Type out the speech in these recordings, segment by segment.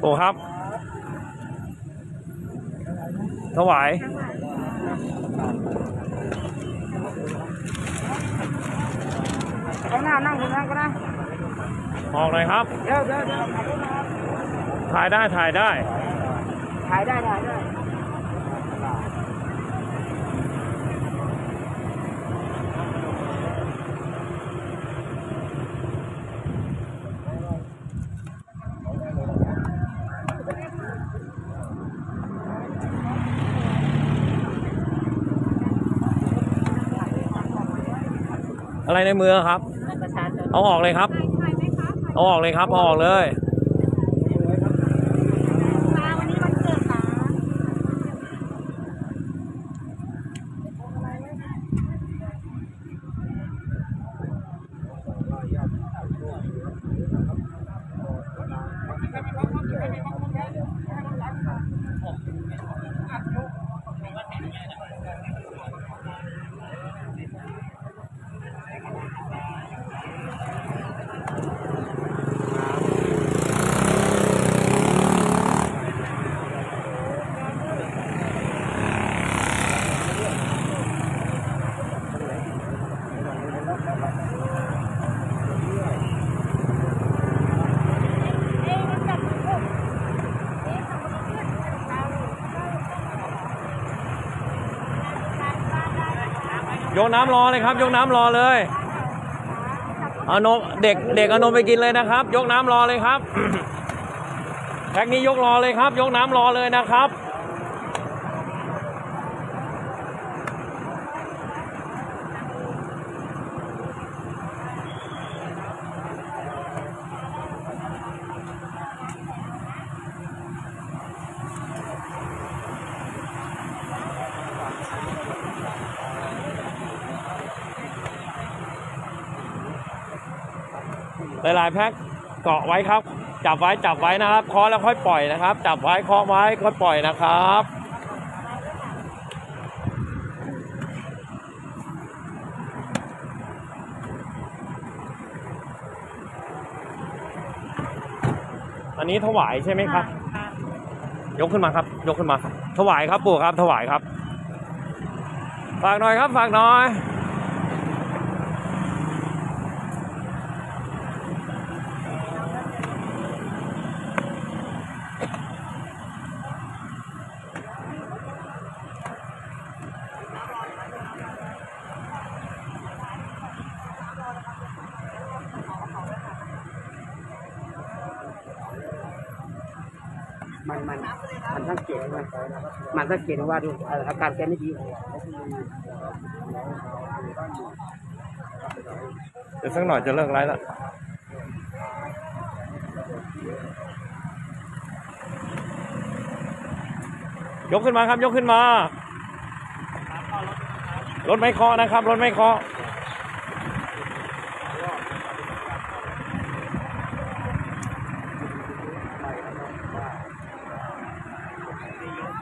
โอ้ครับ ถวายเอาหน้านั่งคุณนั่งก็ได้ออกเลยครับ เดี๋ยวเดี๋ยวเดี๋ยวถ่ายได้ถ่ายได้ ถ่ายได้ถ่ายได้ อะไรในมือครับประชาชนเอาออกเลยครับ เอาออกเลยครับเอาออกเลย ยกน้ำรอเลยครับ ยกน้ำรอเลยเอานมเด็กเด็กเอานมไปกินเลยนะครับ ยกน้ำรอเลยครับแพ็กนี้ยกรอเลยครับ ยกน้ำรอเลยนะครับ หลายๆแพ็คเกาะไว้ครับ จับไว้จับไว้นะครับเคาะแล้วค่อยปล่อยนะครับ จับไว้เคาะไว้ค่อยปล่อยนะครับอันนี้ถวายใช่ไหมครับ ยกขึ้นมาครับ ยกขึ้นมาครับถวายครับปู่ครับ ถวายครับ ฝากหน่อยครับ ฝากหน่อย มันมันมันสังเกตว่ามันสังเกตว่าดูอาการแกไม่ดีเดี๋ยวสักหน่อยจะเลิกไลฟ์ล้วยกขึ้นมาครับยกขึ้นมา รถไม่เคาะนะครับ รถไม่เคาะ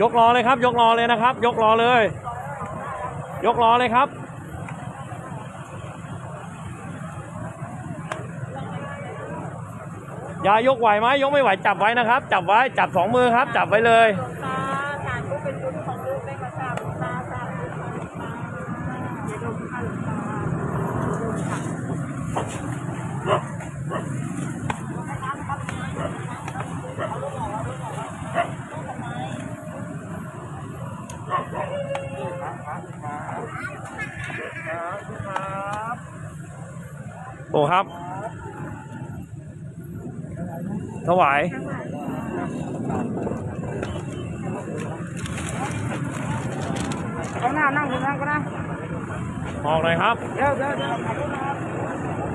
ยกล้อเลยครับ ยกล้อเลยนะครับ ยกล้อเลย ยกล้อเลยครับ ยายกไหวไหมยกไม่ไหวจับไว้นะครับ จับไว้จับสองมือครับ จับไว้เลย ตาสารลูกเป็นบุญของลูกได้กระชาตาสารลูกของตาอย่าดมค่ะหลวงตา โอ้ครับ ถวาย เอาหน้านั่งอยู่นั่งก็ได้ออกเลยครับ เดี๋ยวเดี๋ยวเดี๋ยว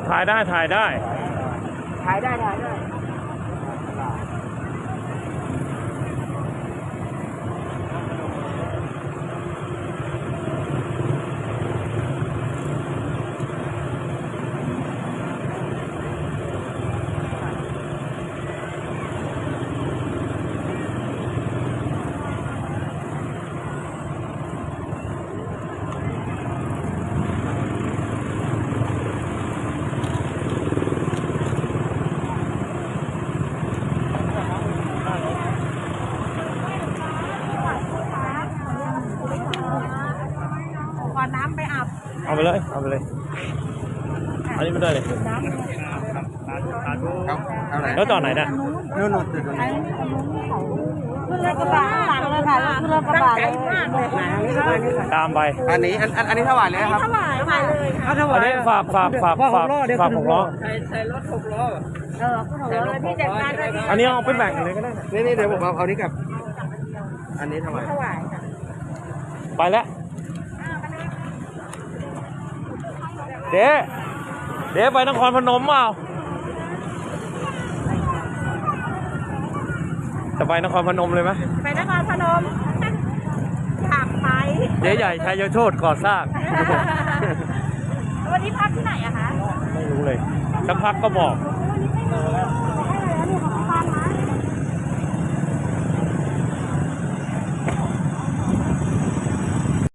ถ่ายได้ถ่ายได้ ถ่ายได้ถ่ายได้ ขอน้ำไปอาบ เอาไปเลย เอาไปเลย อันนี้ไม่ได้เลยเอาเอาไหนแล้วจอดไหนเนี่ยนู่นนู่นขึ้นรถกระบะข้างหลังเลยค่ะขึ้นรถกระบะเลยมากเลยตามไป อันนี้อันอันอันนี้เท่าไหร่เลยครับถวายมาเลยเอาเท่าไหอัร่นนี้ฝากฝากฝากฝากฝากหกล้อใช้ใช้รถหกล้อเออขึ้นหัวเลยพี่จัดการเลยอันนี้เอาไปแบ่งกันเลยก็ได้นะนี่นี่เดี๋ยวผมเอาเอานี้กับ อันนี้เท่าไหร่ถวายค่ะไปแล้ว เดี๋ยวเดี๋ยวไปนครพนมเปล่าจะไปนครพนมเลยไหมไปนครพนมอยากไปเจ๊ใหญ่ชัยโชตก่อสร้าง วันนี้พักที่ไหนอะคะ ไม่รู้เลย สักพักก็บอกเ